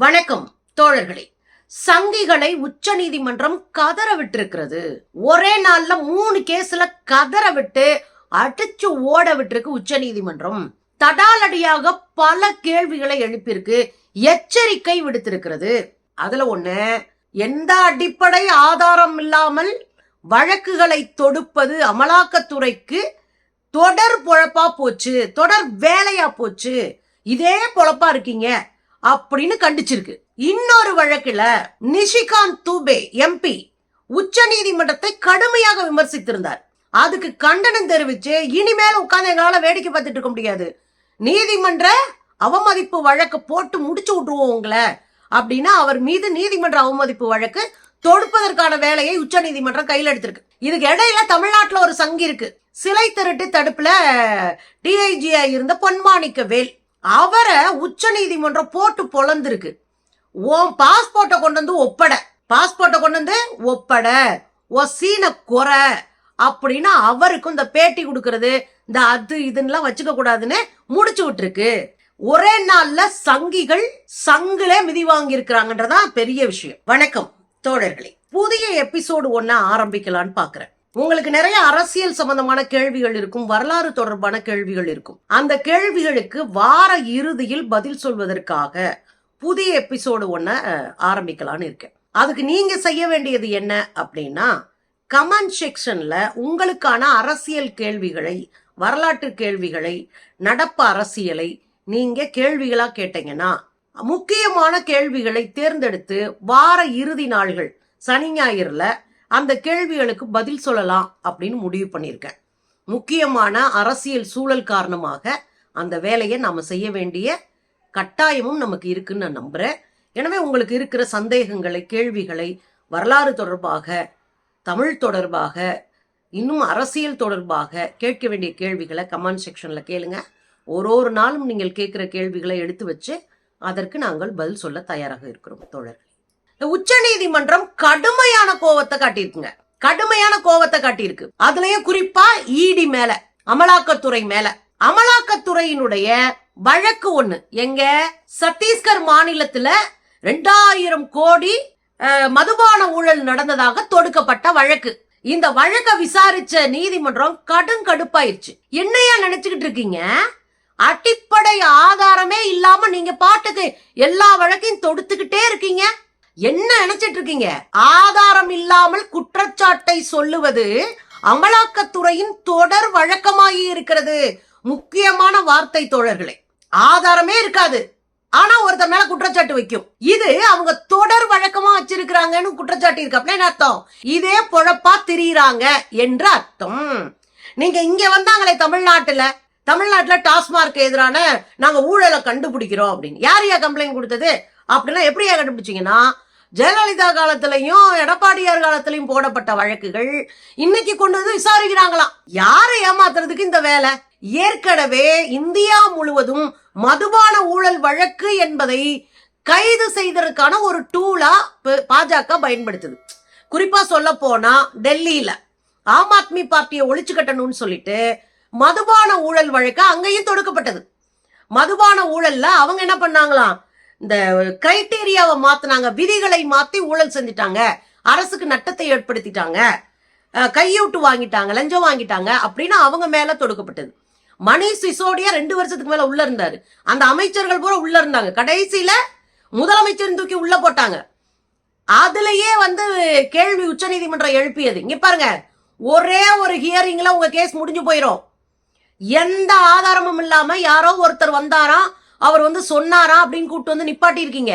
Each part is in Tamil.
வணக்கம் தோழர்களே. சங்கிகளை உச்சநீதிமன்றம் கதற விட்டிருக்கிறது ஒரே நாள்ல மூணு கேஸ்ல கதற விட்டு அடிச்சு ஓட விட்டிருக்கு உச்சநீதிமன்றம் தடாலடியாக பல கேள்விகளை எழுப்பியிருக்கு எச்சரிக்கை விடுத்திருக்கிறது. அதுல ஒண்ணு எந்த அடிப்படை ஆதாரம் இல்லாமல் வழக்குகளை தொடுப்பது அமலாக்கத்துறைக்கு தொடர் பொழப்பா போச்சு தொடர் வேலையா போச்சு. இதே பொழப்பா இருக்கீங்க. அப்படின்னு கண்டிச்சிருக்கு. இன்னொரு வழக்குல நிஷிகாந்த் தூபே எம்பி உச்ச நீதிமன்றத்தை கடுமையாக விமர்சித்திருந்தார். அதுக்கு கண்டனம் தெரிவிச்சு இனிமேல் உட்கார்ந்து எங்களால வேடிக்கை பார்த்துட்டு இருக்க முடியாது. நீதிமன்ற அவமதிப்பு வழக்கு போட்டு முடிச்சு விட்டுருவோம் உங்களை அப்படின்னா அவர் மீது நீதிமன்ற அவமதிப்பு வழக்கு தொடுப்பதற்கான வேலையை உச்ச நீதிமன்றம் கையில் எடுத்திருக்கு. இதுக்கு இடையில தமிழ்நாட்டில் ஒரு சங்கி இருக்கு. சிலை திருட்டு தடுப்புல டிஐஜியா இருந்த பொன்மாணிக்க வேல் அவரை உச்ச நீதிமன்றம் போட்டு பொழந்திருக்கு. உன் பாஸ்போர்ட்டை கொண்டு வந்து ஒப்பட. பாஸ்போர்ட்டை கொண்டு வந்து ஒப்பட. ஓ சீன குறை அப்படின்னு அவருக்கும் இந்த பேட்டி கொடுக்கறது. இந்த அது இதுன்னெலாம் வச்சுக்க கூடாதுன்னு முடிச்சு விட்டுருக்கு. ஒரே நாள்ல சங்கிகள் சங்குலே மிதி வாங்கி இருக்கிறாங்கன்றதான் பெரிய விஷயம். வணக்கம் தோழர்களே. புதிய எபிசோடு ஒன்னு ஆரம்பிக்கலான்னு பாக்குறேன். உங்களுக்கு நிறைய அரசியல் சம்பந்தமான கேள்விகள் இருக்கும் வரலாறு தொடர்பான கேள்விகள் இருக்கும். அந்த கேள்விகளுக்கு வார இறுதியில் பதில் சொல்வதற்காக புதிய எபிசோடு ஒன்றை ஆரம்பிக்கலான்னு இருக்கேன். அதுக்கு நீங்க செய்ய வேண்டியது என்ன அப்படின்னா கமெண்ட் செக்ஷன்ல உங்களுக்கான அரசியல் கேள்விகளை வரலாற்று கேள்விகளை நடப்பு அரசியலை நீங்க கேள்விகளா கேட்டீங்கன்னா முக்கியமான கேள்விகளை தேர்ந்தெடுத்து வார இறுதி நாள்கள் சனி ஞாயிறுல அந்த கேள்விகளுக்கு பதில் சொல்லலாம் அப்படின்னு முடிவு பண்ணியிருக்கேன். முக்கியமான அரசியல் சூழல் காரணமாக அந்த வேலையை நாம் செய்ய வேண்டிய கட்டாயமும் நமக்கு இருக்குன்னு நான் நம்புகிறேன் எனவே உங்களுக்கு இருக்கிற சந்தேகங்களை கேள்விகளை வரலாறு தொடர்பாக தமிழ் தொடர்பாக இன்னும் அரசியல் தொடர்பாக கேட்க வேண்டிய கேள்விகளை கமெண்ட் செக்ஷனில் கேளுங்க. ஒரு ஒரு நாளும் நீங்கள் கேட்குற கேள்விகளை எடுத்து வச்சு அதற்கு நாங்கள் பதில் சொல்ல தயாராக இருக்கிறோம். தோழர்கள். உச்ச நீதிமன்றம் கடுமையான கோவத்தை காட்டியிருக்குங்க. கடுமையான கோவத்தை காட்டியிருக்கு. அதுலயும் குறிப்பா இடி மேல அமலாக்கத்துறை மேல. அமலாக்கத்துறையினுடைய வழக்கு ஒண்ணு. எங்க? சத்தீஸ்கர் மாநிலத்துல ரெண்டாயிரம் கோடி மதுபான ஊழல் நடந்ததாக தொடுக்கப்பட்ட வழக்கு. இந்த வழக்க விசாரிச்ச நீதிமன்றம் கடும் கடுப்பாயிருச்சு. என்னையா நினைச்சுக்கிட்டு இருக்கீங்க? அடிப்படை ஆதாரமே இல்லாம நீங்க பாட்டுக்கு எல்லா வழக்கையும் தொடுத்துக்கிட்டே இருக்கீங்க. என்ன நினைச்சிட்டு இருக்கீங்க ஆதாரம் இல்லாமல் குற்றச்சாட்டை சொல்லுவது அமலாக்கத்துறையின் தொடர் வழக்கமாகி இருக்கிறது. முக்கியமான வார்த்தை தோழர்களே ஆதாரமே இருக்காது. ஆனா ஒருத்தர் மேல குற்றச்சாட்டு வைக்கும். இது அவங்க தொடர் வழக்கமா வச்சிருக்கிறாங்கன்னு குற்றச்சாட்டு இருக்கு. அப்படின்னு அர்த்தம்? இதே பொழப்பா திரியிறாங்க என்று அர்த்தம். நீங்க இங்க வந்தாங்களே தமிழ்நாட்டுல. தமிழ்நாட்டுல டாஸ்மார்க் எதிரான நாங்க ஊழலை கண்டுபிடிக்கிறோம் அப்படின்னு. யார் யா கம்ப்ளைண்ட் கொடுத்தது? அப்படின்னா எப்படியா கண்டுபிடிச்சீங்கன்னா ஜெயலலிதா காலத்திலையும் எடப்பாடியார் காலத்திலையும் போடப்பட்ட வழக்குகள் இன்னைக்கு கொண்டு வந்து விசாரிக்கிறாங்களாம் யாரை ஏமாத்துறதுக்கு இந்த வேலை? ஏற்கனவே இந்தியா முழுவதும் மதுபான ஊழல் வழக்கு என்பதை கைது செய்ததற்கான ஒரு டூலா பாஜக பயன்படுத்துது. குறிப்பா சொல்ல போனா டெல்லியில ஆம் ஆத்மி பார்ட்டியை ஒழிச்சு கட்டணும்னு சொல்லிட்டு மதுபான ஊழல் வழக்கு அங்கேயும் தொடுக்கப்பட்டது. மதுபான ஊழல்ல அவங்க என்ன பண்ணாங்களாம்? இந்த கிரைட்டீரியாவை மாத்தினாங்க விதிகளை மாத்தி ஊழல் செஞ்சுட்டாங்க அரசுக்கு நட்டத்தை ஏற்படுத்திட்டாங்க கையூட்டு வாங்கிட்டாங்க லஞ்சம் வாங்கிட்டாங்க அப்படின்னு அவங்க மேல தொடுக்கப்பட்டது. மணிஷ் சிசோடியா ரெண்டு வருஷத்துக்கு மேல உள்ள இருந்தாரு. அந்த அமைச்சர்கள் பூரா உள்ள இருந்தாங்க. கடைசியில முதலமைச்சர் தூக்கி உள்ள போட்டாங்க. அதுலயே வந்து கேள்வி உச்சநீதிமன்றம் எழுப்பியது. இங்க பாருங்க ஒரே ஒரு ஹியரிங்ல உங்க கேஸ் முடிஞ்சு போயிடும் எந்த ஆதாரமும் இல்லாம யாரோ ஒருத்தர் வந்தாராம் அவர் வந்து சொன்னாரா அப்படின்னு கூப்பிட்டு வந்து நிப்பாட்டியிருக்கீங்க.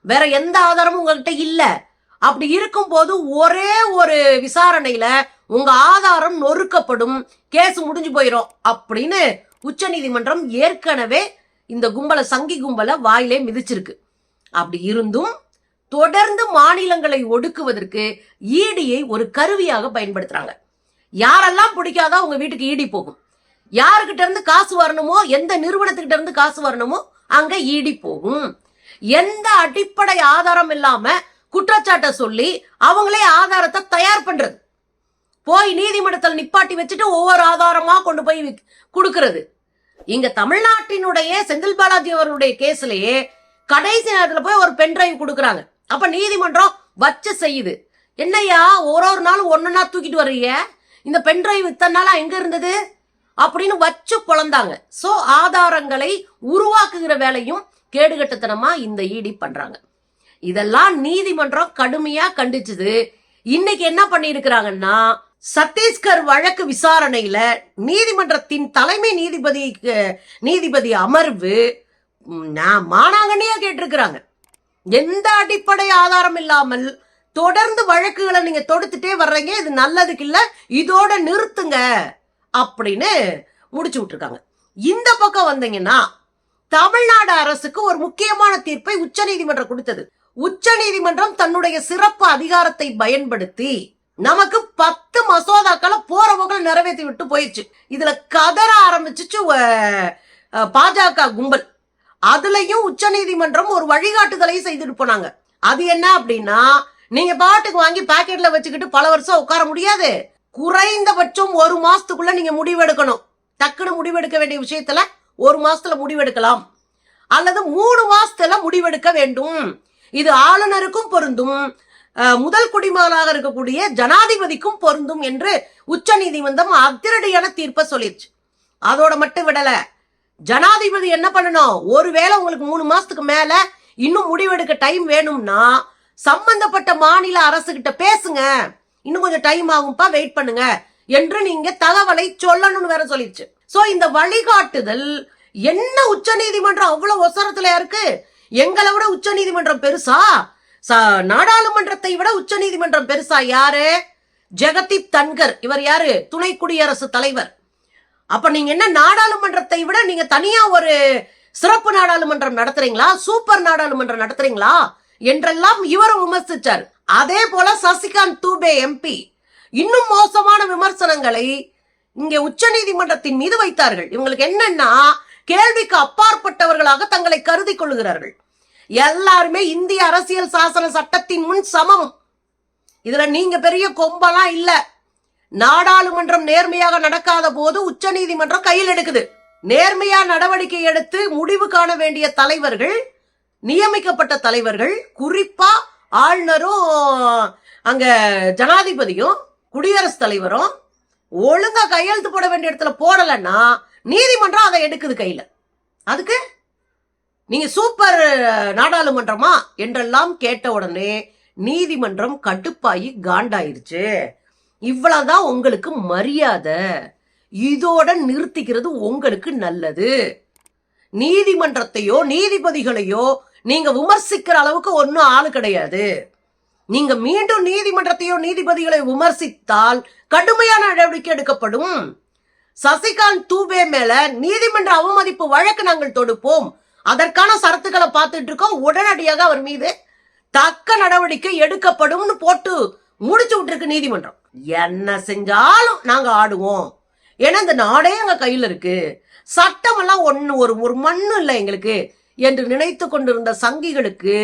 வேற எந்த ஆதாரமும் உங்ககிட்ட இல்லை. அப்படி இருக்கும்போது ஒரே ஒரு விசாரணையில உங்க ஆதாரம் நொறுக்கப்படும் கேஸ் முடிஞ்சு போயிடும் அப்படின்னு உச்சநீதிமன்றம் ஏற்கனவே இந்த கும்பலை சங்கி கும்பலை வாயிலே மிதிச்சிருக்கு. அப்படி இருந்தும் தொடர்ந்து மாநிலங்களை ஒடுக்குவதற்கு ஈடியை ஒரு கருவியாக பயன்படுத்துறாங்க. யாரெல்லாம் பிடிக்காதோ உங்க வீட்டுக்கு ஈடி போகும். யாருக்கிட்ட இருந்து காசு வரணுமோ எந்த நிறுவனத்துக்கிட்ட இருந்து காசு வரணுமோ அங்க ஈடி போகும். எந்த அடிப்படை ஆதாரம் இல்லாம குற்றச்சாட்டை சொல்லி அவங்களே ஆதாரத்தை தயார் பண்றது. போய் நீதிமன்றத்தில் நிப்பாட்டி வச்சுட்டு ஒவ்வொரு ஆதாரமா கொண்டு போய் கொடுக்கறது. இங்க தமிழ்நாட்டினுடைய செந்தில் பாலாஜி அவர்களுடைய கேஸ்லயே கடைசி நேரத்துல போய் ஒரு பென் டிரைவ் கொடுக்குறாங்க. அப்ப நீதிமன்றம் வச்சு செய்யுது. என்னய்யா ஒரு ஒரு நாள் ஒன்னொன்னா தூக்கிட்டு வர்றீங்க? இந்த பென் டிரைவ் இத்தனை நாளா எங்க இருந்தது? அப்படின்னு வச்சு பொழந்தாங்க சோ ஆதாரங்களை உருவாக்குகிற வேலையும் கேடுகட்டத்தனமா இந்த இடி பண்றாங்க. இதெல்லாம் நீதிமன்றம் கடுமையா கண்டிச்சது. இன்னைக்கு என்ன பண்ணியிருக்கிறாங்கன்னா சத்தீஸ்கர் வழக்கு விசாரணையில நீதிமன்றத்தின் தலைமை நீதிபதி நீதிபதி அமர்வு நான் மானாங்கண்ணியா கேட்டிருக்கிறாங்க. எந்த அடிப்படை ஆதாரம் இல்லாமல் தொடர்ந்து வழக்குகளை நீங்க தொடுத்துட்டே வர்றீங்க. இது நல்லதுக்கு இல்ல. இதோட நிறுத்துங்க. அப்படின்னு முடிச்சு விட்டுருக்காங்க. இந்த பக்கம் வந்தீங்கன்னா தமிழ்நாடு அரசுக்கு ஒரு முக்கியமான தீர்ப்பை உச்சநீதிமன்றம் கொடுத்தது. உச்சநீதிமன்றம் தன்னுடைய சிறப்பு அதிகாரத்தை பயன்படுத்தி நமக்கு பத்து மசோதாக்களை போற போக்கில் நிறைவேற்றி விட்டு போயிடுச்சு. இதுல கதற ஆரம்பிச்சிச்சு பாஜக கும்பல். அதுலயும் உச்சநீதிமன்றம் ஒரு வழிகாட்டுதலை செய்துட்டு போனாங்க. அது என்ன அப்படின்னா நீங்க பாட்டுக்கு வாங்கி பாக்கெட்ல வச்சுக்கிட்டு பல வருஷம் உட்கார முடியாது. குறைந்தபட்சம் ஒரு மாசத்துக்குள்ள நீங்க முடிவெடுக்கணும். டக்குன்னு முடிவெடுக்க வேண்டிய விஷயத்துல ஒரு மாசத்துல முடிவெடுக்கலாம். அல்லது மூணு மாசத்துல முடிவெடுக்க வேண்டும். இது ஆளுநருக்கும் பொருந்தும். முதல் குடிமகனாக இருக்கக்கூடிய ஜனாதிபதிக்கும் பொருந்தும் என்று உச்ச நீதிமன்றம் அதிரடியான தீர்ப்பை சொல்லிடுச்சு அதோட மட்டும் விடல. ஜனாதிபதி என்ன பண்ணணும்? ஒருவேளை உங்களுக்கு மூணு மாசத்துக்கு மேல இன்னும் முடிவெடுக்க டைம் வேணும்னா சம்பந்தப்பட்ட மாநில அரசுகிட்ட பேசுங்க. இன்னும் கொஞ்சம் டைம் ஆகும்பா வெயிட் பண்ணுங்க என்று நீங்க தகவலை சொல்லணும்னு வேற சொல்லிடுச்சு. சோ இந்த வழிகாட்டுதல் என்ன உச்சநீதிமன்றம் அவ்வளவு ஒசரத்துல இருக்கு? எங்களை விட உச்சநீதிமன்றம் பெருசா? நாடாளுமன்றத்தை விட உச்சநீதிமன்றம் பெருசா யாரு? ஜெகதீப் தன்கர். இவர் யாரு? துணை குடியரசு தலைவர். அப்ப நீங்க என்ன நாடாளுமன்றத்தை விட நீங்க தனியா ஒரு சிறப்பு நாடாளுமன்றம் நடத்துறீங்களா? சூப்பர் நாடாளுமன்றம் நடத்துறீங்களா? என்றெல்லாம் இவர் விமர்சிச்சார். அதே போல சசிகாந்த் தூபே எம்பி இன்னும் மோசமான விமர்சனங்களை இங்கே உச்ச நீதிமன்றத்தின் மீது வைத்தார்கள். இவங்களுக்கு என்னன்னா கேள்விக்கு அப்பாற்பட்டவர்களாக தங்களை கருதி கொள்கிறார்கள் எல்லாருமே இந்திய அரசியல் சாசன சட்டத்தின் முன் சமம். இதுல நீங்க பெரிய கொம்பெல்லாம் இல்ல. நாடாளுமன்றம் நேர்மையாக நடக்காத போது உச்சநீதிமன்றம் கையில் எடுக்குது. நேர்மையா நடவடிக்கை எடுத்து முடிவு காண வேண்டிய தலைவர்கள் நியமிக்கப்பட்ட தலைவர்கள் குறிப்பா ஆளுநரும் அங்க ஜனாதிபதியும் குடியரசுத் தலைவரும் ஒழுங்கா கையெழுத்து போட வேண்டிய இடத்துல போடலைன்னா நீதிமன்றம் அதை எடுக்குது கையில. அதுக்கு? நீங்க சூப்பர் நாடாளுமன்றமா? என்றெல்லாம் கேட்ட உடனே நீதிமன்றம் கட்டுப்பாயி காண்டாயிருச்சு. இவ்வளவுதான் உங்களுக்கு மரியாதை. இதோட நிறுத்திக்கிறது உங்களுக்கு நல்லது. நீதிமன்றத்தையோ நீதிபதிகளையோ நீங்க விமர்சிக்கிற அளவுக்கு ஒன்றும் ஆள் கிடையாது. நீங்க மீண்டும் நீதிமன்றத்தையோ நீதிபதிகளை விமர்சித்தால் கடுமையான நடவடிக்கை எடுக்கப்படும். சசிகாந்த் தூபே மேல நீதிமன்ற அவமதிப்பு வழக்கு நாங்கள் தொடுப்போம். அதற்கான சரத்துக்களை பார்த்துட்டு இருக்கோம். உடனடியாக அவர் மீது தக்க நடவடிக்கை எடுக்கப்படும்னு போட்டு முடிச்சு விட்டுருக்கு நீதிமன்றம். என்ன செஞ்சாலும் நாங்க ஆடுவோம். ஏன்னா இந்த நாடே எங்க கையில இருக்கு. சட்டமெல்லாம் ஒன்னு ஒரு ஒரு மண்ணு இல்லை எங்களுக்கு. என்று நினைத்து கொண்டிருந்த சங்கிகளுக்கு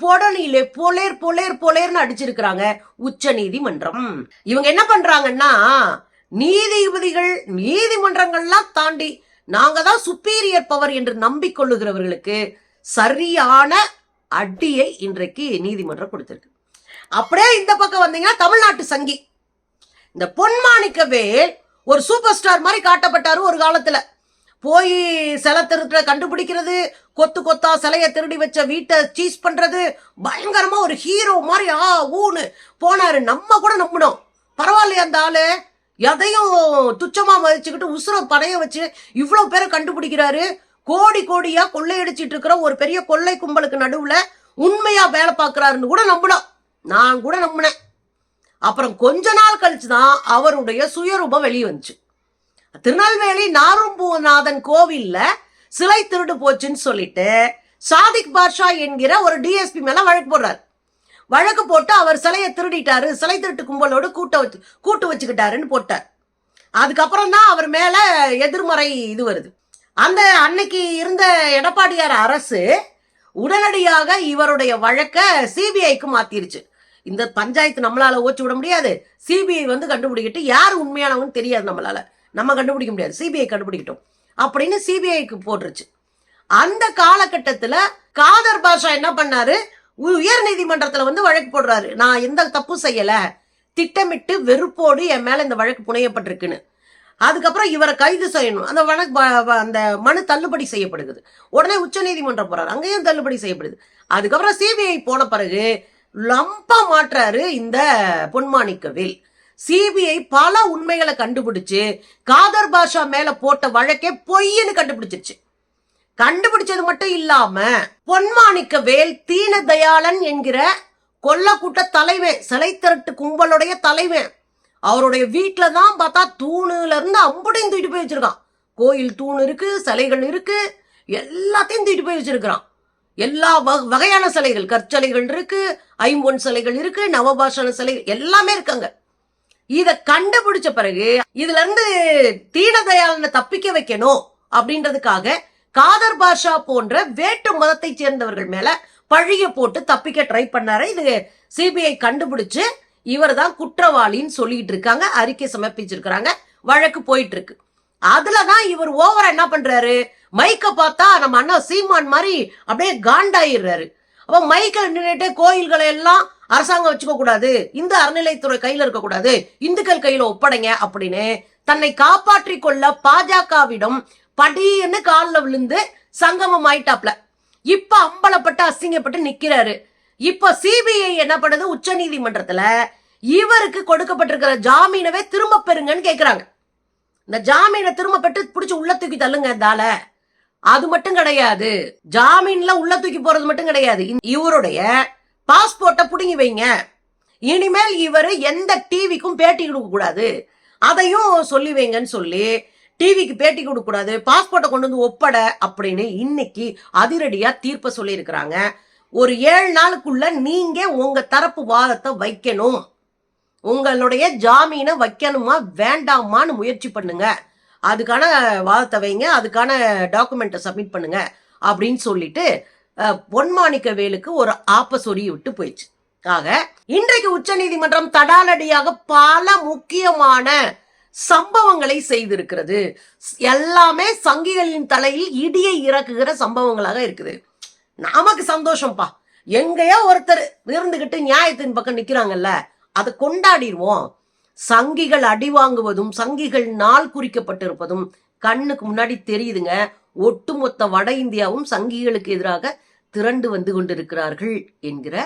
பொடனிலே பொலேர் பொலேர் பொலேர்னு அடிச்சிருக்கிறாங்க உச்ச நீதிமன்றம். இவங்க என்ன பண்றாங்கன்னா நீதிபதிகள் நீதிமன்றங்கள்லாம் தாண்டி நாங்க தான் சுப்பீரியர் பவர் என்று நம்பிக்கொள்ளுகிறவர்களுக்கு சரியான அடியை இன்றைக்கு நீதிமன்றம் கொடுத்திருக்கு. அப்படியே இந்த பக்கம் வந்தீங்கன்னா தமிழ்நாட்டு சங்கி. இந்த பொன்மாணிக்கவேல் ஒரு சூப்பர் ஸ்டார் மாதிரி காட்டப்பட்டாரு ஒரு காலத்துல. போய் சிலை திருட்டுற கண்டுபிடிக்கிறது கொத்து கொத்தா சிலைய திருடி வச்ச வீட்டை சீஸ் பண்றது பயங்கரமா ஒரு ஹீரோ மாதிரி ஆ ஊன்னு போனாரு. நம்ம கூட நம்பினோம். பரவாயில்லையா அந்த ஆளு. எதையும் துச்சமா மதிச்சுக்கிட்டு உசுர படைய வச்சு இவ்வளவு பேரை கண்டுபிடிக்கிறாரு. கோடி கோடியா கொள்ளையடிச்சிட்டு இருக்கிற ஒரு பெரிய கொள்ளை கும்பலுக்கு நடுவுல உண்மையா வேலை பார்க்குறாருன்னு கூட நம்பினோம். நான் கூட நம்பினேன். அப்புறம் கொஞ்ச நாள் கழிச்சு தான் அவருடைய சுயரூபம் வெளியே வந்துச்சு திருநெல்வேலி நாரும்பூநாதன் கோவில்ல சிலை திருடு போச்சுன்னு சொல்லிட்டு சாதிக் பாட்ஷா என்கிற ஒரு டிஎஸ்பி மேல வழக்கு போடுறாரு. வழக்கு போட்டு அவர் சிலையை திருடிட்டாரு. சிலை திருட்டு கும்பலோடு கூட்ட வச்சு கூட்டு வச்சுக்கிட்டாருன்னு போட்டார். அதுக்கப்புறம் தான் அவர் மேல எதிர்மறை இது வருது. அந்த அன்னைக்கு இருந்த எடப்பாடியார் அரசு உடனடியாக இவருடைய வழக்க சிபிஐக்கு மாத்திருச்சு. இந்த பஞ்சாயத்து நம்மளால ஓச்சு விட முடியாது. சிபிஐ வந்து கண்டுபிடிக்கிட்டு யார் உண்மையானவன்னு தெரியாது நம்மளால. நம்ம கண்டுபிடிக்க முடியாது. சிபிஐ கண்டுபிடிக்கட்டும். அப்படின்னு சிபிஐக்கு போட்டுருச்சு. அந்த காலகட்டத்தில் காதர் பாஷா என்ன பண்ணாரு? உயர் நீதிமன்றத்தில் வந்து வழக்கு போடுறாரு. நான் எந்த தப்பு செய்யலை. திட்டமிட்டு வெறுப்போடு என் மேலே இந்த வழக்கு புனையப்பட்டிருக்குன்னு. அதுக்கப்புறம் இவரை கைது செய்யணும். அந்த வழக்கு அந்த மனு தள்ளுபடி செய்யப்படுகிறது உடனே உச்சநீதிமன்றம் போறாரு. அங்கேயும் தள்ளுபடி செய்யப்படுது. அதுக்கப்புறம் சிபிஐ போன பிறகு லம்பா மாற்றாரு இந்த பொன்மாணிக்கவேல். சிபிஐ பல உண்மைகளை கண்டுபிடிச்சு காதர் பாஷா மேல போட்ட வழக்கே பொய்ன்னு கண்டுபிடிச்சிருச்சு. கண்டுபிடிச்சது மட்டும் இல்லாம பொன்மாணிக்க வேல் தீனதயாளன் என்கிற கொல்லக்கூட்ட தலைவன் சிலை திரட்டு கும்பலுடைய தலைவன் அவருடைய வீட்டில் தான் பார்த்தா தூணுல இருந்து அம்புடையும் தூக்கிட்டு போய் வச்சிருக்கான். கோயில் தூண் இருக்கு சிலைகள் இருக்கு எல்லாத்தையும் தூக்கிட்டு போய் வச்சிருக்கிறான். எல்லா வக- வகையான சிலைகள் கற்சிலைகள் இருக்கு ஐம்பொன் சிலைகள் இருக்கு நவபாஷண சிலைகள் எல்லாமே இருக்காங்க. இத கண்டுபிடிச்ச பிறகு இதுல இருந்து தீனதயாளனை தப்பிக்க வைக்கணும் அப்படின்றதுக்காக காதர் பாஷா போன்ற வேட்டு மதத்தை சேர்ந்தவர்கள் மேல பழிய போட்டு தப்பிக்க ட்ரை பண்ணாரு. இது சிபிஐ கண்டுபிடிச்சு இவர் தான் குற்றவாளின்னு சொல்லிட்டு இருக்காங்க. அறிக்கை சமர்ப்பிச்சிருக்கிறாங்க. வழக்கு போயிட்டு இருக்கு அதுலதான் இவர் ஓவரா என்ன பண்றாரு? மைக்க பார்த்தா நம்ம அண்ணா சீமான் மாதிரி அப்படியே காண்டாயிடுறாரு. அப்ப மைக்கில் நின்றுட்டு கோயில்களை எல்லாம் அரசாங்கம் வச்சுக்க கூடாது. இந்த அறநிலைத்துறை கையில இருக்கக்கூடாது இந்துக்கள் கையில ஒப்படைங்க அப்படின்னு தன்னை காப்பாற்றி கொள்ள பாஜகவிடம் படின்னு காலில் விழுந்து சங்கமம் ஆயிட்டாப்ல. இப்ப அம்பலப்பட்டு அசிங்கப்பட்டு நிக்கிறாரு. இப்ப சிபிஐ என்ன பண்ணுது? உச்ச நீதிமன்றத்துல இவருக்கு கொடுக்கப்பட்டிருக்கிற ஜாமீனவே திரும்ப பெறுங்கன்னு கேக்குறாங்க. இந்த ஜாமீனை திரும்ப பெற்று பிடிச்சி உள்ள தூக்கி தள்ளுங்க தால அது மட்டும் கிடையாது. ஜாமீன்ல உள்ள தூக்கி போறது மட்டும் கிடையாது. இவருடைய பாஸ்போர்ட் புடுங்கி வைங்க. இனிமேல் இவர் எந்த டிவிக்கும் பேட்டி கொடுக்க கூடாது. அதையும் சொல்லி வைங்கன்னு சொல்லி டிவிக்கு பேட்டி கொடுக்க கூடாது. பாஸ்போர்ட்டை கொண்டு வந்து ஒப்பட அப்படின்னு இன்னைக்கு அதிரடியா தீர்ப்பை சொல்லியிருக்கிறாங்க. ஒரு ஏழு நாளுக்குள்ள நீங்க உங்க தரப்பு வாதத்தை வைக்கணும். உங்களுடைய ஜாமீனை வைக்கணுமா வேண்டாமான்னு முயற்சி பண்ணுங்க. அதுக்கான வாதத்தை வைங்க அதுக்கான டாக்குமெண்ட்டை சப்மிட் பண்ணுங்க அப்படின்னு சொல்லிட்டு பொன்மாணிக்க வேலுக்கு ஒரு ஆப்ப சொறி விட்டு போயிடுச்சு. ஆக இன்றைக்கு உச்சநீதிமன்றம் தடாலடியாக பல முக்கியமான சம்பவங்களை செய்திருக்கிறது. எல்லாமே சங்கிகளின் தலையில் இடியை இறக்குகிற சம்பவங்களாக இருக்குது. நமக்கு சந்தோஷம்ப்பா எங்கேயோ ஒருத்தர் இருந்துகிட்டு நியாயத்தின் பக்கம் நிக்கிறாங்கல்ல அதை கொண்டாடிடுவோம். சங்கிகள் அடி வாங்குவதும் சங்கிகள் நாள் குறிக்கப்பட்டிருப்பதும் கண்ணுக்கு முன்னாடி தெரியுதுங்க. ஒட்டுமொத்த வட இந்தியாவும் சங்கிகளுக்கு எதிராக திரண்டு வந்து கொண்டிருக்கிறார்கள் என்கிற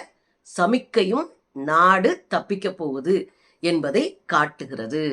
சமிக்கையும் நாடு தப்பிக்கப் போகுது என்பதை காட்டுகிறது.